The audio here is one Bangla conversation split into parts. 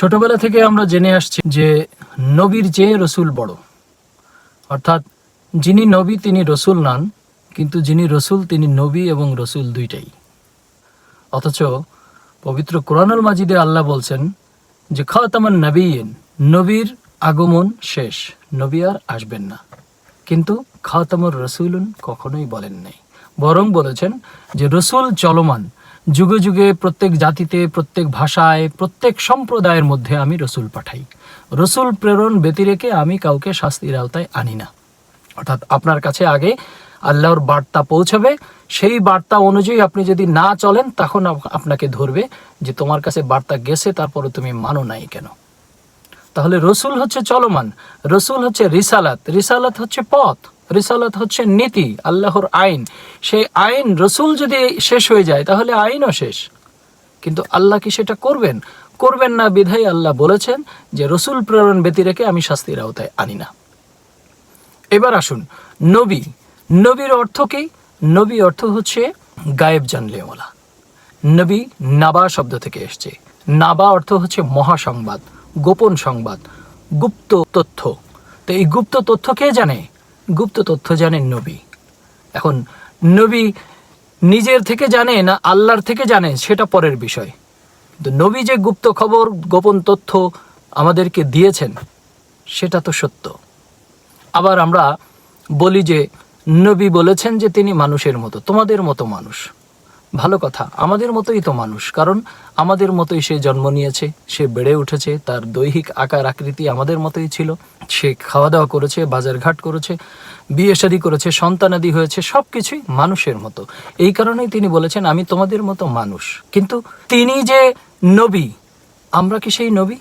ছোটবেলা থেকে আমরা জেনে আসছি যে নবীর চেয়ে রসুল বড়। অর্থাৎ যিনি নবী, তিনি রসুল নন, কিন্তু যিনি রসুল, তিনি নবী এবং রসুল দুইটাই। অথচ পবিত্র কোরআনুল মাজিদে আল্লাহ বলছেন যে, খাতামান নবীন নবীর আগমন শেষ, নবী আর আসবেন না। কিন্তু খাতামুর রসুলুন কখনোই বলেন নাই। বরং বলেছেন যে, রসুল চলমান যুগে যুগে প্রত্যেক জাতিতে, প্রত্যেক ভাষায়, প্রত্যেক সম্প্রদায়ের মধ্যে আমি রসুল পাঠাই। রসুল প্রেরণ ব্যতিরেকে আমি কাউকে শাস্তির আওতায় আনি না। অর্থাৎ আপনার কাছে আগে আল্লাহর বার্তা পৌঁছাবে, সেই বার্তা অনুযায়ী আপনি যদি না চলেন, তখন আপনাকে ধরবে যে তোমার কাছে বার্তা গেছে তারপরে তুমি মানো নাই কেন? তাহলে রসুল হচ্ছে চলমান, রসুল হচ্ছে রিসালাত রিসালাত হচ্ছে পথ। রিসালাত হচ্ছে নীতি, আল্লাহর আইন। সেই আইন রসুল যদি শেষ হয়ে যায়, তাহলে আইনও শেষ। কিন্তু আল্লাহ কি সেটা করবেন? করবেন না বিধাই আল্লাহ বলেছেন যে, রসুল প্রেরণ ব্যতি রেখে আমি শাস্তির আওতায় আনি না। এবার আসুন, নবী। নবীর অর্থ কি? নবী অর্থ হচ্ছে গায়েব জানলেওয়ালা। নবী নাবা শব্দ থেকে এসছে। নাবা অর্থ হচ্ছে মহাসংবাদ, গোপন সংবাদ, গুপ্ত তথ্য। তো এই গুপ্ত তথ্য কে জানে? গুপ্ত তথ্য জানেন নবী। এখন, নবী নিজের থেকে জানে না আল্লাহর থেকে জানে, সেটা পরের বিষয়। কিন্তু নবী যে গুপ্ত খবর, গোপন তথ্য আমাদেরকে দিয়েছেন, সেটা তো সত্য। আবার আমরা বলি যে, নবী বলেছেন যে তিনি মানুষের মতো, তোমাদের মতো মানুষ। ভালো কথা, আমাদের মতোই তো মানুষ। কারণ আমাদের মতোই সে জন্ম নিয়েছে, সে বেড়ে উঠেছে, তার দৈহিক আকার আকৃতি আমাদের মতোই ছিল। সে খাওয়া দাওয়া করেছে, বাজারঘাট করেছে, বিয়ে শাদী করেছে, সন্তানাদি হয়েছে সব কিছুই মানুষের মতো। এই কারণেই তিনি বলেছেন, আমি তোমাদের মতো মানুষ। কিন্তু তিনি যে নবী, আমরা কি সেই নবী?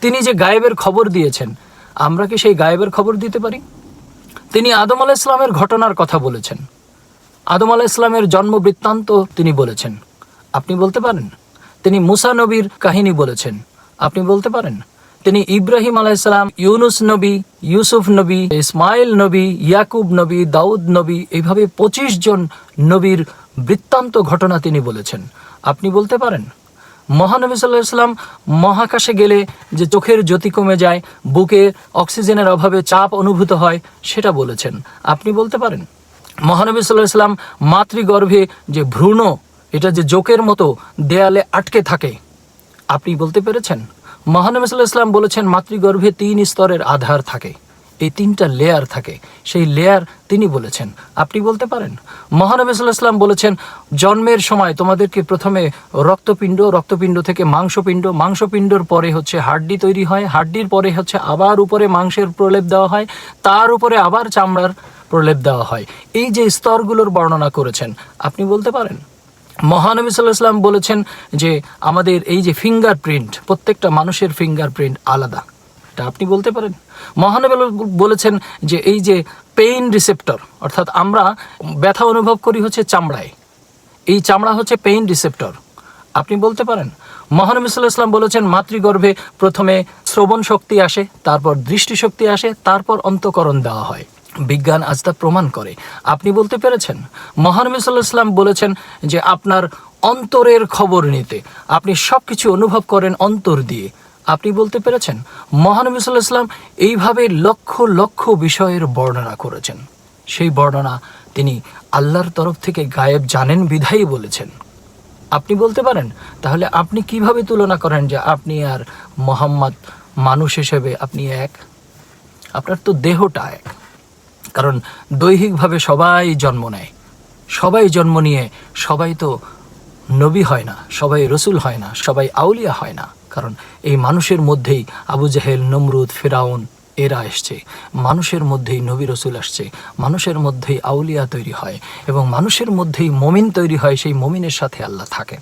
তিনি যে গায়েবের খবর দিয়েছেন, আমরা কি সেই গায়েবের খবর দিতে পারি? তিনি আদম আলাহ ইসলামের ঘটনার কথা বলেছেন। আদম আলাহ ইসলামের জন্ম বৃত্তান্ত তিনি বলেছেন। আপনি বলতে পারেন? তিনি মুসা নবীর কাহিনী বলেছেন। আপনি বলতে পারেন, তিনি ইব্রাহিম আলাইসালাম ইউনুস নবী, ইউসুফ নবী ইসমাইল নবী, ইয়াকুব নবী, দাউদ নবী, এইভাবে পঁচিশ জন নবীর বৃত্তান্ত ঘটনা তিনি বলেছেন। আপনি বলতে পারেন, মহানবী সাল্লাহ সাল্লাম মহাকাশে গেলে যে চোখের জ্যোতি কমে যায়, বুকে অক্সিজেনের অভাবে চাপ অনুভূত হয়, সেটা বলেছেন। আপনি বলতে পারেন, মহানবী সাল্লাহ সাল্লাম মাতৃগর্ভে যে ভ্রূণ এটা যে জোকের মতো দেয়ালে আটকে থাকে। আপনি বলতে পেরেছেন? মহানবী ইসলাম বলেছেন, মাতৃগর্ভে তিন স্তরের আধার থাকে। এই তিনটা লেয়ার থাকে। সেই লেয়ার তিনি বলেছেন। আপনি বলতে পারেন? মহানবী সাল্লাহ ইসলাম বলেছেন, জন্মের সময় তোমাদেরকে প্রথমে রক্তপিণ্ড রক্তপিণ্ড থেকে মাংসপিণ্ড, মাংসপিণ্ডর পরে হচ্ছে হাড্ডি তৈরি হয়, হাড্ডির পরে হচ্ছে আবার উপরে মাংসের প্রলেপ দেওয়া হয়, তার উপরে আবার চামড়ার প্রলেপ দেওয়া হয়। এই যে স্তরগুলোর বর্ণনা করেছেন, আপনি বলতে পারেন? মহানবী সাল্লাহ ইসলাম বলেছেন যে আমাদের এই যে ফিঙ্গারপ্রিন্ট প্রত্যেকটা মানুষের ফিঙ্গারপ্রিন্ট আলাদা। এটা আপনি বলতে পারেন? মহানবী বলেছেন যে এই যে পেইন রিসেপ্টর অর্থাৎ আমরা ব্যথা অনুভব করি হচ্ছে চামড়ায়। এই চামড়া হচ্ছে পেইন রিসেপ্টর আপনি বলতে পারেন? মহানবী সাল্লাহ ইসলাম বলেছেন, মাতৃগর্ভে প্রথমে শ্রবণ শক্তি আসে, তারপর দৃষ্টিশক্তি আসে, তারপর অন্তকরণ দেওয়া হয়। বিজ্ঞান আজ তা প্রমাণ করে। আপনি বলতে পেরেছেন? মহানবী সাল্লাহ ইসলাম বলেছেন যে আপনার অন্তরের খবর নিতে, আপনি সব কিছু অনুভব করেন অন্তর দিয়ে। আপনি বলতে পেরেছেন? মহানবী সাল্লাহ ইসলাম এইভাবে লক্ষ লক্ষ বিষয়ের বর্ণনা করেছেন। সেই বর্ণনা তিনি আল্লাহর তরফ থেকে গায়েব জানেন বিধাই বলেছেন। আপনি বলতে পারেন? তাহলে আপনি কীভাবে তুলনা করেন যে আপনি আর মোহাম্মদ মানুষ হিসেবে আপনি এক? আপনার তো দেহটা এক। কারণ দৈহিকভাবে সবাই জন্ম নেয়। সবাই জন্ম নিয়ে সবাই তো নবী হয় না, সবাই রসুল হয় না, সবাই আউলিয়া হয় না। কারণ এই মানুষের মধ্যেই আবু জাহেল, নমরুদ, ফেরাউন এরা এসছে। মানুষের মধ্যেই নবী রসুল আসছে, মানুষের মধ্যেই আউলিয়া তৈরি হয় এবং মানুষের মধ্যেই মমিন তৈরি হয়, সেই মমিনের সাথে আল্লাহ থাকেন।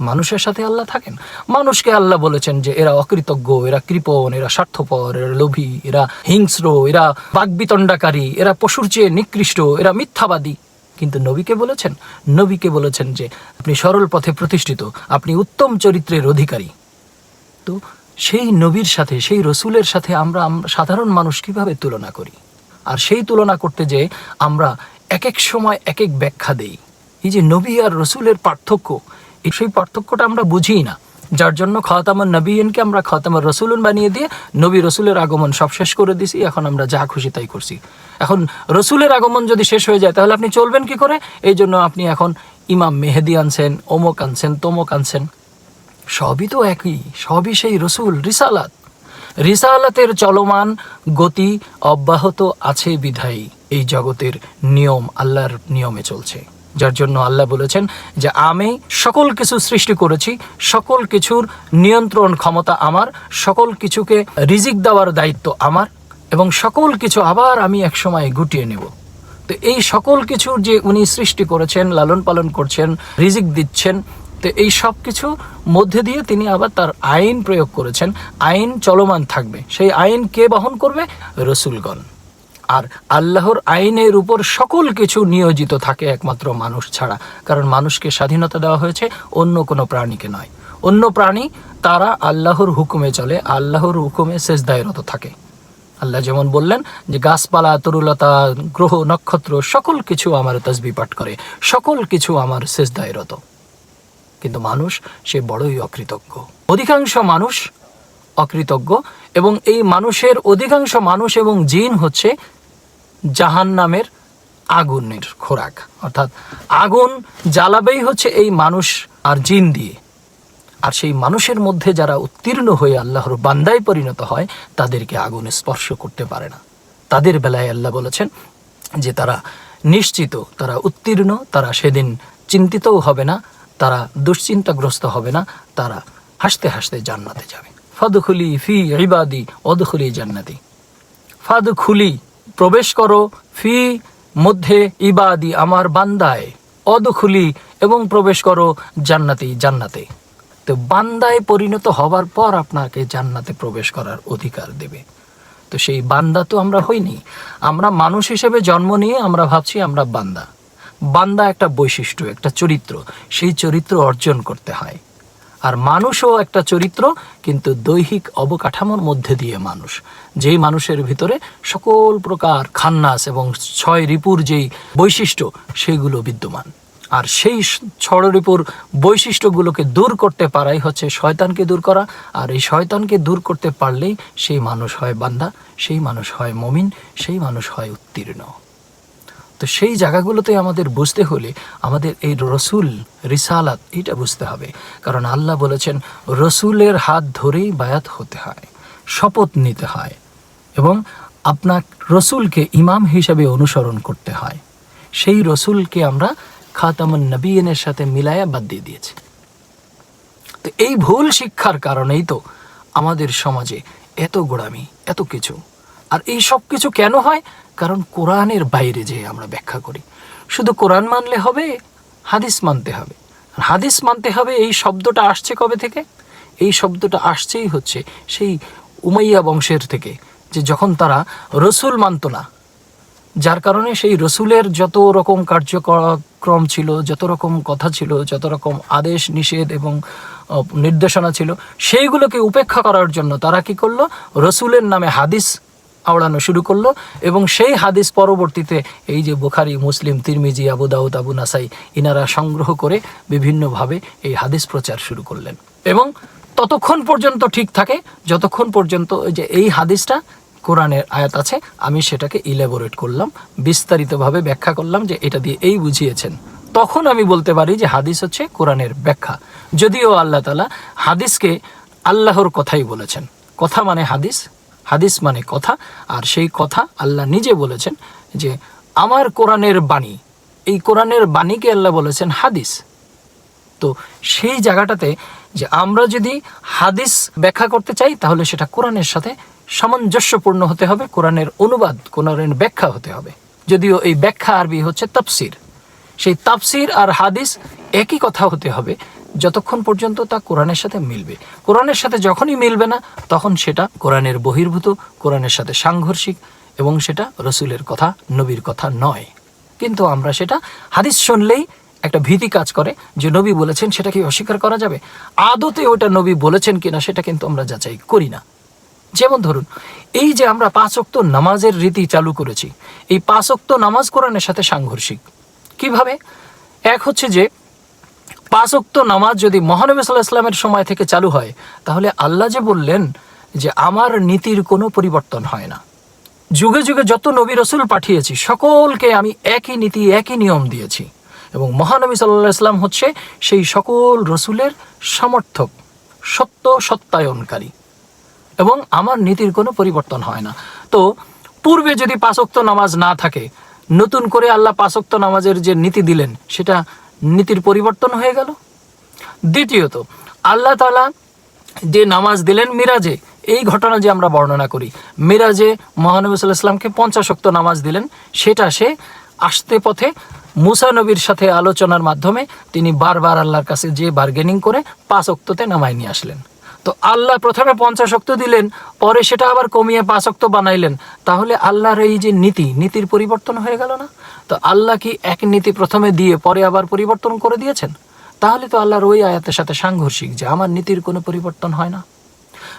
মানুষের সাথে আল্লাহ থাকেন। মানুষকে আল্লাহ বলেছেন যে এরা অকৃতজ্ঞ, এরা কৃপণ, এরা স্বার্থপর, এরা লোভী, এরা হিংস্র, এরা বাগবিতণ্ডাকারী এরা পশুর চেয়ে নিকৃষ্ট, এরা মিথ্যাবাদী। কিন্তু নবীকে বলেছেন নবীকে বলেছেন যে আপনি সরল পথে প্রতিষ্ঠিত, আপনি উত্তম চরিত্রের অধিকারী। তো সেই নবীর সাথে, সেই রসুলের সাথে আমরা সাধারণ মানুষ কীভাবে তুলনা করি? আর সেই তুলনা করতে যে আমরা এক এক সময় এক এক ব্যাখ্যা দেই। এই যে নবী আর রসুলের পার্থক্য সেই পার্থক্যটা আমরা বুঝি না। যার জন্য খতামন নবীনকে আমরা খতামর রসুলুন বানিয়ে দিয়ে নবী রসুলের আগমন সব শেষ করে দিছি, এখন আমরা যা খুশি তাই করছি। এখন রসুলের আগমন যদি শেষ হয়ে যায়, তাহলে আপনি চলবেন কি করে? এই জন্য আপনি এখন ইমাম মেহেদি আনছেন অমুক আনছেন, তমুক আনছেন। সবই তো একই, সবই সেই রসুল, রিসালাত। রিসালাতের চলমান গতি অব্যাহত আছে বিধায়ী এই জগতের নিয়ম, আল্লাহর নিয়মে চলছে। যার জন্য আল্লাহ বলেছেন যে, আমি সকল কিছু সৃষ্টি করেছি, সকল কিছুর নিয়ন্ত্রণ ক্ষমতা আমার, সকল কিছুকে রিজিক দেওয়ার দায়িত্ব আমার, এবং সকল কিছু আবার আমি একসময় গুটিয়ে নেব। তো এই সকল কিছুর যে উনি সৃষ্টি করেছেন, লালন পালন করছেন, রিজিক দিচ্ছেন, তো এই সব কিছু মধ্যে দিয়ে তিনি আবার তার আইন প্রয়োগ করেছেন। আইন চলমান থাকবে। সেই আইন কে বহন করবে? রসুলগণ। আর আল্লাহর আইনের উপর সকল কিছু নিয়োজিত থাকে একমাত্র মানুষ ছাড়া। কারণ মানুষকে স্বাধীনতা দেওয়া হয়েছে অন্য কোনো প্রাণীকে নয়। অন্য প্রাণী, তারা আল্লাহর হুকুমে চলে, আল্লাহর হুকুমে শেষদায়রত থাকে। আল্লাহ যেমন বললেন যে, গাছপালা, তরুলতা, গ্রহ, নক্ষত্র, সকল কিছু আমার তসবি পাঠ করে, সকল কিছু আমার শেষদায়রত কিন্তু মানুষ, সে বড়ই অকৃতজ্ঞ। অধিকাংশ মানুষ অকৃতজ্ঞ এবং এই মানুষের অধিকাংশ মানুষ এবং জিন হচ্ছে জাহান নামের আগুনের খোরাক। অর্থাৎ আগুন জ্বালাবেই হচ্ছে এই মানুষ আর জিন দিয়ে। আর সেই মানুষের মধ্যে যারা উত্তীর্ণ হয়ে আল্লাহর বান্দায় পরিণত হয়, তাদেরকে আগুন স্পর্শ করতে পারে না। তাদের বেলায় আল্লাহ বলেছেন যে তারা নিশ্চিত, তারা উত্তীর্ণ, তারা সেদিন চিন্তিতও হবে না, তারা দুশ্চিন্তাগ্রস্ত হবে না, তারা হাসতে হাসতে জান্নাতে যাবে। ফাদুখুলি ফি ইবাদি, অদখুলি জান্নাতি। ফাদখুলি প্রবেশ করো, ফি মধ্যে ইবাদি আমার বান্দায়, অদখুলি এবং প্রবেশ করো জান্নাতি, জান্নাতে। তো বান্দায় পরিণত হবার পর আপনাকে জান্নাতে প্রবেশ করার অধিকার দেবে। তো সেই বান্দা তো আমরা হইনি। আমরা মানুষ হিসেবে জন্ম নিয়ে আমরা ভাবছি আমরা বান্দা। বান্দা একটা বৈশিষ্ট্য, একটা চরিত্র। সেই চরিত্র অর্জন করতে হয়। আর মানুষও একটা চরিত্র, কিন্তু দৈহিক অবকাঠামোর মধ্যে দিয়ে মানুষ। যেই মানুষের ভিতরে সকল প্রকার খান্নাস এবং ছয় রিপুর যেই বৈশিষ্ট্য সেইগুলো বিদ্যমান। আর সেই ছড় রিপুর বৈশিষ্ট্যগুলোকে দূর করতে পারাই হচ্ছে শয়তানকে দূর করা, আর এই শয়তানকে দূর করতে পারলেই সেই মানুষ হয় বান্দা, সেই মানুষ হয় মমিন, সেই মানুষ হয় উত্তীর্ণ। তো সেই জায়গাগুলোতে আমাদের বুঝতে হলে আমাদের এই রসুল, রিসালাত এটা বুঝতে হবে। কারণ আল্লাহ বলেছেন, রসুলের হাত ধরেই বায়াত হতে হয়, শপথ নিতে হয় এবং আপনার রসুলকে ইমাম হিসাবে অনুসরণ করতে হয়। সেই রসুলকে আমরা খাতামুন নবীনের সাথে মিলায়া বাদ দিয়ে দিয়েছি। তো এই ভুল শিক্ষার কারণেই তো আমাদের সমাজে এত গোড়ামি, এত কিছু। আর এই সব কিছু কেন হয়? কারণ কোরআনের বাইরে যে আমরা ব্যাখ্যা করি। শুধু কোরআন মানলে হবে, হাদিস মানতে হবে। হাদিস মানতে হবে, এই শব্দটা আসছে কবে থেকে? এই শব্দটা আসছেই হচ্ছে সেই উমাইয়া বংশের থেকে, যে যখন তারা রসুল মানত না, যার কারণে সেই রসুলের যত রকম কার্যক্রম ছিল, যত রকম কথা ছিল, যত রকম আদেশ, নিষেধ এবং নির্দেশনা ছিল, সেইগুলোকে উপেক্ষা করার জন্য তারা কি করল? রসুলের নামে হাদিস আওড়ানো শুরু করল এবং সেই হাদিস পরবর্তীতে এই যে বুখারি, মুসলিম, তিরমিজি, আবু দাউদ, আবু নাসাই ইনারা সংগ্রহ করে বিভিন্নভাবে এই হাদিস প্রচার শুরু করলেন। এবং ততক্ষণ পর্যন্ত ঠিক থাকে, যতক্ষণ পর্যন্ত যে এই হাদিসটা কোরআনের আয়াত আছে, আমি সেটাকে ইলেবোরেট করলাম, বিস্তারিতভাবে ব্যাখ্যা করলাম যে এটা দিয়ে এই বুঝিয়েছেন। তখন আমি বলতে পারি যে হাদিস হচ্ছে কোরআনের ব্যাখ্যা। যদিও আল্লাহ তালা হাদিসকে আল্লাহর কথাই বলেছেন। কথা মানে হাদিস হাদিস মানে কথা, আর সেই কথা আল্লাহ নিজে বলেছেন যে, আমার কোরআনের বাণী। এই কোরআনের বাণীকে আল্লাহ বলেছেন হাদিস। তো সেই জায়গাটাতে যে আমরা যদি হাদিস ব্যাখ্যা করতে চাই, তাহলে সেটা কোরআনের সাথে সামঞ্জস্যপূর্ণ হতে হবে, কোরআনের অনুবাদ, কোরআনের ব্যাখ্যা হতে হবে। যদিও এই ব্যাখ্যা আরবি হচ্ছে তাফসির। সেই তাফসির আর হাদিস একই কথা হতে হবে যতক্ষণ পর্যন্ত তা কোরআনের সাথে মিলবে। কোরআনের সাথে যখনই মিলবে না, তখন সেটা কোরআনের বহির্ভূত, কোরআনের সাথে সাংঘর্ষিক এবং সেটা রসুলের কথা, নবীর কথা নয়। কিন্তু আমরা সেটা হাদিস শুনলেই একটা ভীতি কাজ করে যে নবী বলেছেন সেটা কি অস্বীকার করা যাবে। আদতে ওটা নবী বলেছেন কিনা সেটা কিন্তু আমরা যাচাই করি না। যেমন ধরুন, এই যে আমরা পাঁচক্ত নামাজের রীতি চালু করেছি, এই পাঁচক্ত নামাজ কোরআনের সাথে সাংঘর্ষিক। কীভাবে? এক হচ্ছে যে পাঁচক্ত নামাজ যদি মহানবী সাল্লাহ ইসলামের সময় থেকে চালু হয়, তাহলে আল্লাহ যে বললেন যে আমার নীতির কোনো পরিবর্তন হয় না। যুগে যুগে যত নবী রসুল পাঠিয়েছি, সকলকে আমি একই নীতি, একই নিয়ম দিয়েছি। এবং মহানবী সাল্লাহ ইসলাম হচ্ছে সেই সকল রসুলের সমর্থক, সত্য সত্যায়নকারী। এবং আমার নীতির কোনো পরিবর্তন হয় না। তো পূর্বে যদি পাঁচক্ত নামাজ না থাকে, নতুন করে আল্লাহ পাঁচক্ত নামাজের যে নীতি দিলেন, সেটা নীতির পরিবর্তন হয়ে গেল। দ্বিতীয়ত, আল্লাহ তালা যে নামাজ দিলেন মিরাজে, এই ঘটনা যে আমরা বর্ণনা করি, মিরাজে মহানবী সাল্লাহ ইসলামকে পঞ্চাশক্ত নামাজ দিলেন, সেটা সে আসতে পথে মুসা নবীর সাথে আলোচনার মাধ্যমে তিনি বারবার আল্লাহর কাছে যে বার্গেনিং করে পাঁচ অক্ততে নামায় নিয়ে আসলেন। তো আল্লাহ প্রথমে পঞ্চাশ অক্ত দিলেন, পরে সেটা আবার কমিয়ে পাঁচ অক্ত বানাইলেন। তাহলে আল্লাহর এই যে নীতি, নীতির পরিবর্তন হয়ে গেল না? তো আল্লাহ কি এক নীতি প্রথমে দিয়ে পরে আবার পরিবর্তন করে দিয়েছেন? তাহলে তো আল্লাহর ওই আয়াতের সাথে সাংঘর্ষিক যে আমার নীতির কোনো পরিবর্তন হয় না।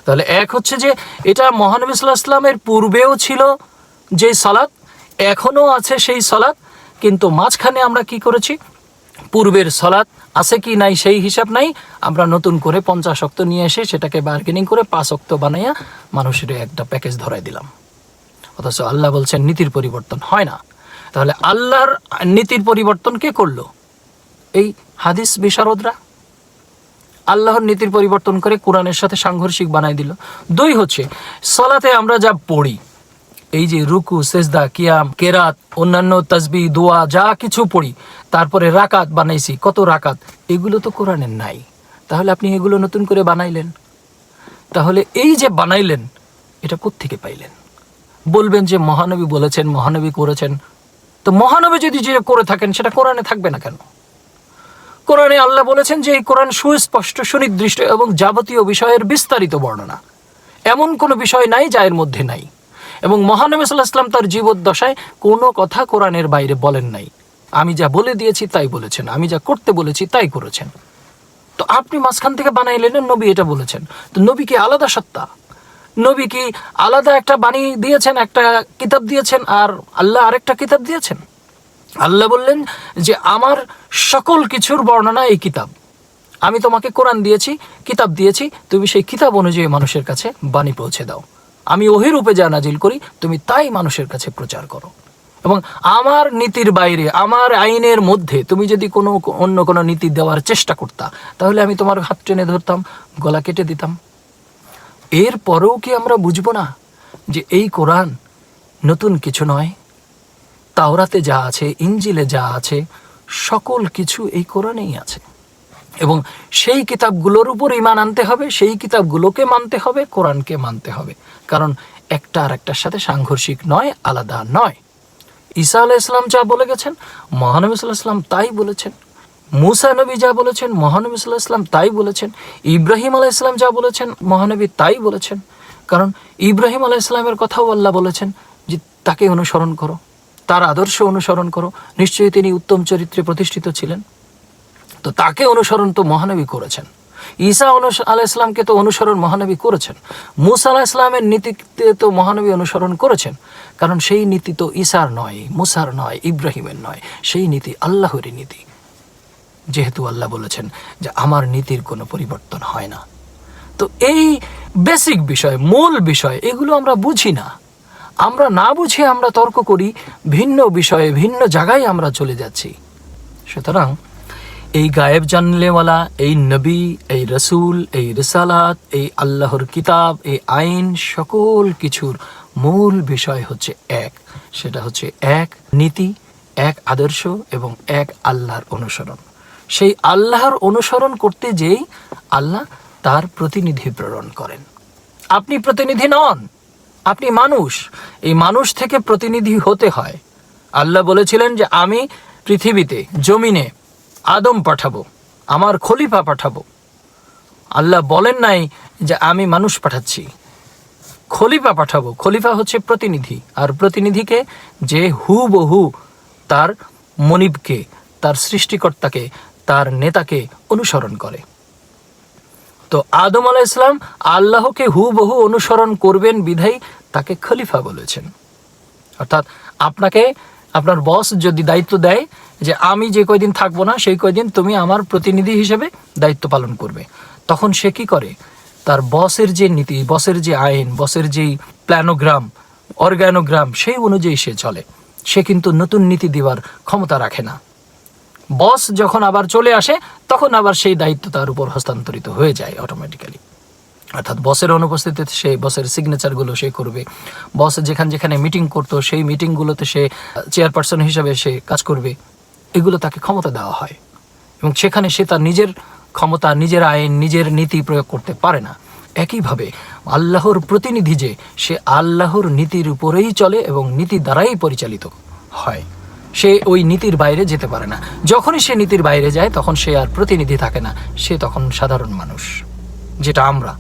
তাহলে এক হচ্ছে যে, এটা মহানবী সাল্লাহ ইসলামের পূর্বেও ছিল যে সালাত, এখনও আছে সেই সালাত, কিন্তু মাঝখানে আমরা কি করেছি? পূর্বের সলাৎ আছে কি নাই সেই হিসাব নাই। আমরা নতুন করে পঞ্চাশ অক্ত নিয়ে এসে সেটাকে বার্গেনিং করে পাঁচ অক্ত বানাইয়া মানুষের একটা প্যাকেজ ধরাই দিলাম। অথচ আল্লাহ বলছেন, নীতির পরিবর্তন হয় না। তাহলে আল্লাহর নীতির পরিবর্তন কে করল? এই হাদিস বিশারদরা। আল্লাহর নীতির পরিবর্তন করে কোরআনের সাথে সাংঘর্ষিক বানাই দিল। দুই হচ্ছে, সলাতে আমরা যা পড়ি এই যে রুকু, সেজদা, কিয়াম, কেরাত, অন্যান্য তাসবি দোয়া, যা কিছু পড়ি, তারপরে রাকাত বানাইছি। কত রাকাত? এগুলো তো কোরআনের নাই। তাহলে আপনি এগুলো নতুন করে বানাইলেন? তাহলে এই যে বানাইলেন, এটা কোত্থেকে পাইলেন? বলবেন যে মহানবী বলেছেন, মহানবী করেছেন। তো মহানবী যদি যে করে থাকেন, সেটা কোরআনে থাকবে না কেন? কোরআনে আল্লাহ বলেছেন যে এই কোরআন সুস্পষ্ট, সুনির্দিষ্ট এবং যাবতীয় বিষয়ের বিস্তারিত বর্ণনা। এমন কোনো বিষয় নাই যা এর মধ্যে নাই। এবং মহানবী সাল্লাহ ইসলাম তার জীবদ্দশায় কোনো কথা কোরআনের বাইরে বলেন নাই। আমি যা বলে দিয়েছি তাই বলেছেন, আমি যা করতে বলেছি তাই করেছেন। তো আপনি মাঝখান থেকে বানাইলেন, নবী এটা বলেছেন। তো নবী কি আলাদা সত্তা? নবী কি আলাদা একটা বাণী দিয়েছেন, একটা কিতাব দিয়েছেন, আর আল্লাহ আরেকটা কিতাব দিয়েছেন? আল্লাহ বললেন যে, আমার সকল কিছুর বর্ণনা এই কিতাব। আমি তোমাকে কোরআন দিয়েছি, কিতাব দিয়েছি, তুমি সেই কিতাব অনুযায়ী মানুষের কাছে বাণী পৌঁছে দাও। আমি ওহিরূপে যা নাজিল করি, তুমি তাই মানুষের কাছে প্রচার করো। এবং আমার নীতির বাইরে, আমার আইনের মধ্যে তুমি যদি কোনো অন্য কোনো নীতি দেওয়ার চেষ্টা করতা, তাহলে আমি তোমার হাত টেনে ধরতাম, গলা কেটে দিতাম। এর পরেও কি আমরা বুঝব না যে এই কোরআন নতুন কিছু নয়? তাওরাতে যা আছে ইঞ্জিলে যা আছে, সকল কিছু এই কোরআনেই আছে। এবং সেই কিতাবগুলোর উপর ইমান আনতে হবে, সেই কিতাবগুলোকে মানতে হবে, কোরআনকে মানতে হবে। কারণ একটা আর একটার সাথে সাংঘর্ষিক নয়, আলাদা নয়। ঈসা আলাহ ইসলাম যা বলে গেছেন, মহানবী সাল্লাহ ইসলাম তাই বলেছেন। মুসা নবী যা বলেছেন, মহানবী সাল্লাহ ইসলাম তাই বলেছেন। ইব্রাহিম আলাহ ইসলাম যা বলেছেন, মহানবী তাই বলেছেন। কারণ ইব্রাহিম আলাহ ইসলামের কথাও আল্লাহ বলেছেন যে, তাকে অনুসরণ করো, তার আদর্শ অনুসরণ করো। নিশ্চয়ই তিনি উত্তম চরিত্রে প্রতিষ্ঠিত ছিলেন। তো তাকে অনুসরণ তো মহানবী করেছেন। ঈসা আলাহ ইসলামকে তো অনুসরণ মহানবী করেছেন। মুসা আলাহ ইসলামের নীতিতে তো মহানবী অনুসরণ করেছেন। কারণ সেই নীতি তো ঈসার নয়, মুসার নয়, ইব্রাহিমের নয়। সেই নীতি আল্লাহরই নীতি। যেহেতু আল্লাহ বলেছেন যে আমার নীতির কোনো পরিবর্তন হয় না। তো এই বেসিক বিষয়, মূল বিষয়, এগুলো আমরা বুঝি না। আমরা না বুঝে আমরা তর্ক করি, ভিন্ন বিষয়ে, ভিন্ন জায়গায় আমরা চলে যাচ্ছি। সুতরাং এই গায়েব জানলেওয়ালা, এই নবী রসুল, এই রিসালাত, এই আল্লাহর কিতাব, এই আইন, সকল কিছুর মূল বিষয় হচ্ছে এক। সেটা হচ্ছে এক নীতি, এক আদর্শ এবং এক আল্লাহর অনুসরণ। সেই আল্লাহর অনুসরণ করতে যেই আল্লাহ তার প্রতিনিধি প্রেরণ করেন। আপনি প্রতিনিধি নন, আপনি মানুষ। এই মানুষ থেকে প্রতিনিধি হতে হয়। আল্লাহ বলেছিলেন যে, আমি পৃথিবীতে, জমিনে আদম পাঠাবো, আমার খলিফা পাঠাবো আল্লাহ বলেন নাই যে আমি মানুষ পাঠাচ্ছি। খলিফা পাঠাবো। খলিফা হচ্ছে প্রতিনিধি। আর প্রতিনিধিকে যে হু বহু তার মনিবকে, তার সৃষ্টিকর্তাকে, তার নেতাকে অনুসরণ করে। তো আদম আলাহ ইসলাম আল্লাহকে হুবহু অনুসরণ করবেন বিধাই তাকে খলিফা বলেছেন। অর্থাৎ আপনাকে, আপনার বস যদি দায়িত্ব দেয় যে আমি যে কয়দিন থাকব না, সেই কয়দিন তুমি আমার প্রতিনিধি হিসেবে দায়িত্ব পালন করবে। তখন সে কি করে? তার বসের যে নীতি বসের যে আইন বসের যেই প্ল্যানোগ্রাম অর্গানোগ্রাম সেই অনুযায়ী সে চলে। সে কিন্তু নতুন নীতি দেওয়ার ক্ষমতা রাখে না। বস যখন আবার চলে আসে, তখন আবার সেই দায়িত্ব তার উপর হস্তান্তরিত হয়ে যায় অটোমেটিক্যালি অর্থাৎ বসের অনুপস্থিতিতে সে বসের সিগনেচারগুলো সে করবে। বস যেখানে যেখানে মিটিং করতো, সেই মিটিংগুলোতে সে চেয়ারপারসন হিসেবে সে কাজ করবে। এগুলো তাকে ক্ষমতা দেওয়া হয়। এবং সেখানে সে তার নিজের ক্ষমতা নিজের আইন, নিজের নীতি প্রয়োগ করতে পারে না। একইভাবে আল্লাহর প্রতিনিধি যে, সে আল্লাহর নীতির উপরেই চলে এবং নীতি দ্বারাই পরিচালিত হয়। সে ওই নীতির বাইরে যেতে পারে না। যখনই সে নীতির বাইরে যায়, তখন সে আর প্রতিনিধি থাকে না। সে তখন সাধারণ মানুষ, যেটা আমরা।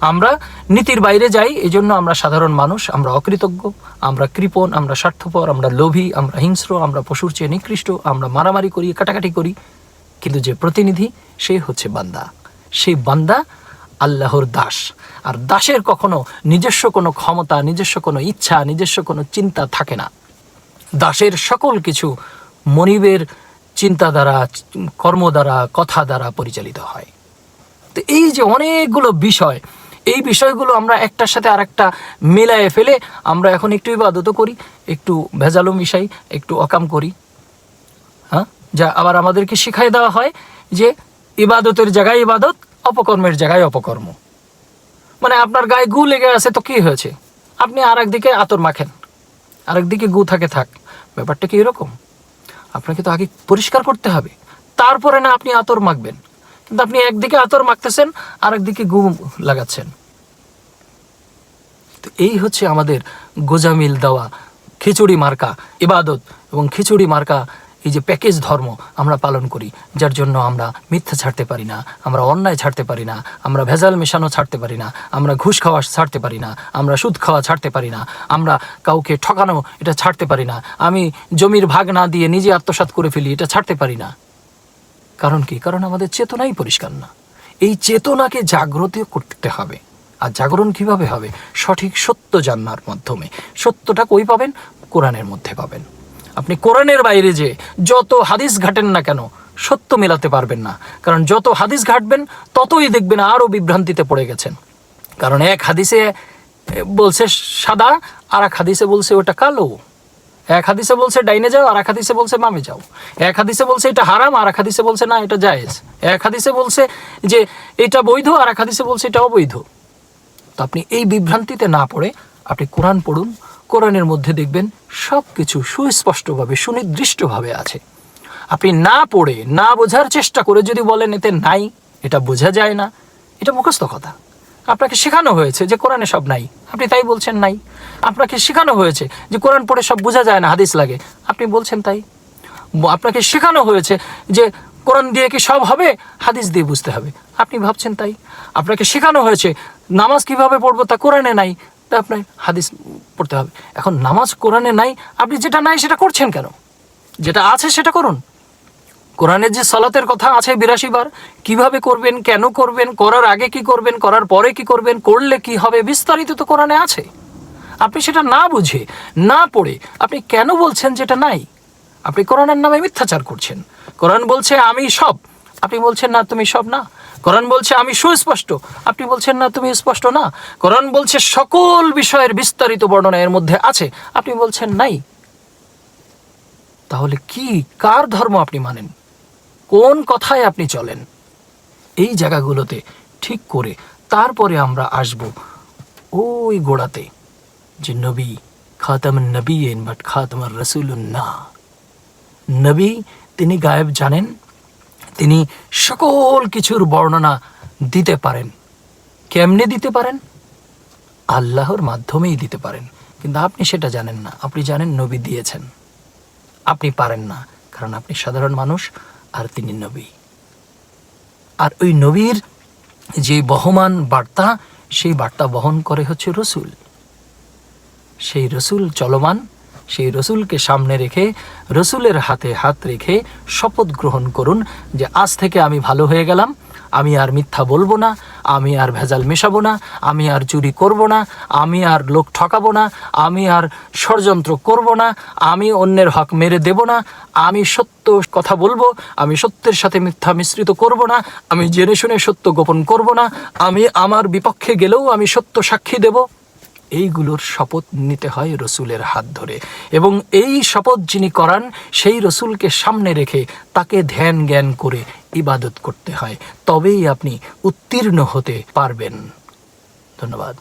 আমরা নীতির বাইরে যাই এই জন্য আমরা সাধারণ মানুষ, আমরা অকৃতজ্ঞ, আমরা কৃপণ, আমরা স্বার্থপর, আমরা লোভী, আমরা হিংস্র, আমরা পশুর চেয়ে নিকৃষ্ট, আমরা মারামারি করি, কাটাকাটি করি। কিন্তু যে প্রতিনিধি, সে হচ্ছে বান্দা। সেই বান্দা আল্লাহর দাস। আর দাসের কখনো নিজস্ব কোনো ক্ষমতা, নিজস্ব কোনো ইচ্ছা, নিজস্ব কোনো চিন্তা থাকে না। দাসের সকল কিছু মনিবের চিন্তা দ্বারা কর্ম দ্বারা কথা দ্বারা পরিচালিত হয়। তো এই যে অনেকগুলো বিষয়, এই বিষয়গুলো আমরা একটার সাথে আরেকটা মেলায় ফেলে আমরা এখন একটু ইবাদতও করি, একটু ভেজালো মিশাই, একটু অকাম করি। হ্যাঁ? যা আবার আমাদেরকে শিখাই দেওয়া হয় যে ইবাদতের জায়গায় ইবাদত, অপকর্মের জায়গায় অপকর্ম। মানে আপনার গায়ে গু লেগে আছে তো কি হয়েছে? আপনি আর একদিকে আতর মাখেন। আরেকদিকে গু থাকে থাক। ব্যাপারটা কি এরকম? আপনাকে তো আগে পরিষ্কার করতে হবে। তারপরে না আপনি আতর মাখবেন। কিন্তু আপনি একদিকে আতর মাখতেছেন আর একদিকে গু লাগাচ্ছেন। তো এই হচ্ছে আমাদের গোজামিল দেওয়া খিচুড়ি মার্কা, ইবাদত এবং খিচুড়ি মার্কা এই যে প্যাকেজ ধর্ম আমরা পালন করি, যার জন্য আমরা মিথ্যা ছাড়তে পারি না, আমরা অন্যায় ছাড়তে পারি না, আমরা ভেজাল মেশানো ছাড়তে পারি না, আমরা ঘুষ খাওয়া ছাড়তে পারি না, আমরা সুদ খাওয়া ছাড়তে পারি না, আমরা কাউকে ঠকানো এটা ছাড়তে পারি না, আমি জমির ভাগ না দিয়ে নিজে আত্মসাৎ করে ফেলি এটা ছাড়তে পারি না। কারণ কি? কারণ আমাদের চেতনাই পরিষ্কার না। এই চেতনাকে জাগ্রত করতে হবে। আর জাগরণ কীভাবে হবে? সঠিক সত্য জানার মাধ্যমে। সত্যটা কই পাবেন? কোরআনের মধ্যে পাবেন। আপনি কোরআনের বাইরে যে যত হাদিস ঘাটেন না কেন, সত্য মেলাতে পারবেন না। কারণ যত হাদিস ঘাটবেন, ততই দেখবেন আরও বিভ্রান্তিতে পড়ে গেছেন। কারণ এক হাদিসে বলছে সাদা আর এক হাদিসে বলছে ওটা কালো। এক হাদিসে বলছে ডাইনে যাও আর এক হাদিসে বলছে মামে যাও। এক হাদিসে বলছে এটা হারাম আর এক হাদিসে বলছে না, এটা জায়েজ। এক হাদিসে বলছে যে এটা বৈধ আর এক হাদিসে বলছে এটা অবৈধ। তো আপনি এই বিভ্রান্তিতে না পড়ে আপনি কোরআন পড়ুন, কোরআনের মধ্যে দেখবেন সব কিছু সুস্পষ্টভাবে, সুনির্দিষ্টভাবে আছে। আপনি না পড়ে, না বোঝার চেষ্টা করে যদি বলেন এতে নাই, এটা বোঝা যায় না, এটা মুখস্থ কথা। আপনাকে শেখানো হয়েছে যে কোরআনে সব নাই, আপনি তাই বলছেন নাই। আপনাকে শেখানো হয়েছে যে কোরআন পড়ে সব বোঝা যায় না, হাদিস লাগে, আপনি বলছেন তাই। আপনাকে শেখানো হয়েছে যে কোরআন দিয়ে কি সব হবে, হাদিস দিয়ে বুঝতে হবে, আপনি ভাবছেন তাই। আপনাকে শেখানো হয়েছে নামাজ কীভাবে পড়ব তা কোরআনে নাই তা আপনার হাদিস পড়তে হবে। এখন নামাজ কোরআনে নাই, আপনি যেটা নাই সেটা করছেন কেন? যেটা আছে সেটা করুন। কোরআনের যে সলাতের কথা আছে বিরাশি বার, কীভাবে করবেন, কেন করবেন, করার আগে কি করবেন, করার পরে কি করবেন, করলে কি হবে, বিস্তারিত তো কোরআনে আছে। আপনি সেটা না বুঝে, না পড়ে আপনি কেন বলছেন যেটা নাই? আপনি কোরআনের নামে মিথ্যাচার করছেন। কোরআন বলছে, আমি সব। আপনি বলছেন, না, তুমি সব না। কোরআন বলছে আমি সুস্পষ্ট। আপনি বলছেন না, তুমি স্পষ্ট না। কোরআন বলছে সকল বিষয়ের বিস্তারিত বর্ণনা এর মধ্যে আছে। আপনি বলছেন নাই। তাহলে কি, কার ধর্ম আপনি মানেন? কোন কথায় আপনি চলেন? এই জায়গাগুলোতে ঠিক করে তারপরে আমরা আসব ওই গোড়াতে যে নবী খাতাম নবী বাট খাতাম রসুল না। নবী তিনি গায়েব জানেন তিনি সকল কিছুর বর্ণনা দিতে পারেন। কেমনে দিতে পারেন? আল্লাহর মাধ্যমেই দিতে পারেন। কিন্তু আপনি সেটা জানেন না। আপনি জানেন নবী দিয়েছেন। আপনি পারেন না, কারণ আপনি সাধারণ মানুষ আর তিনি নবী। আর ওই নবীর যে বহমান বার্তা, সেই বার্তা বহন করে হচ্ছে রসুল। সেই রসুল চলমান সেই রসুলকে সামনে রেখে, রসুলের হাতে হাত রেখে শপথ গ্রহণ করুন যে আজ থেকে আমি ভালো হয়ে গেলাম, আমি আর মিথ্যা বলব না, আমি আর ভেজাল মেশাবো না, আমি আর চুরি করব না, আমি আর লোক ঠকাবো না, আমি আর ষড়যন্ত্র করব না, আমি অন্যের হক মেরে দেব না, আমি সত্য কথা বলব, আমি সত্যের সাথে মিথ্যা মিশ্রিত করব না, আমি জেনে শুনে সত্য গোপন করব না, আমি আমার বিপক্ষে গেলেও আমি সত্য সাক্ষী দেব। এইগুলোর শপথ নিতে হয় রসুলের হাত ধরে। এবং এই শপথ যিনি করান, সেই রসুলকে সামনে রেখে তাকে ধ্যান জ্ঞান করে ইবাদত করতে হয়। তবেই আপনি উত্তীর্ণ হতে পারবেন। ধন্যবাদ।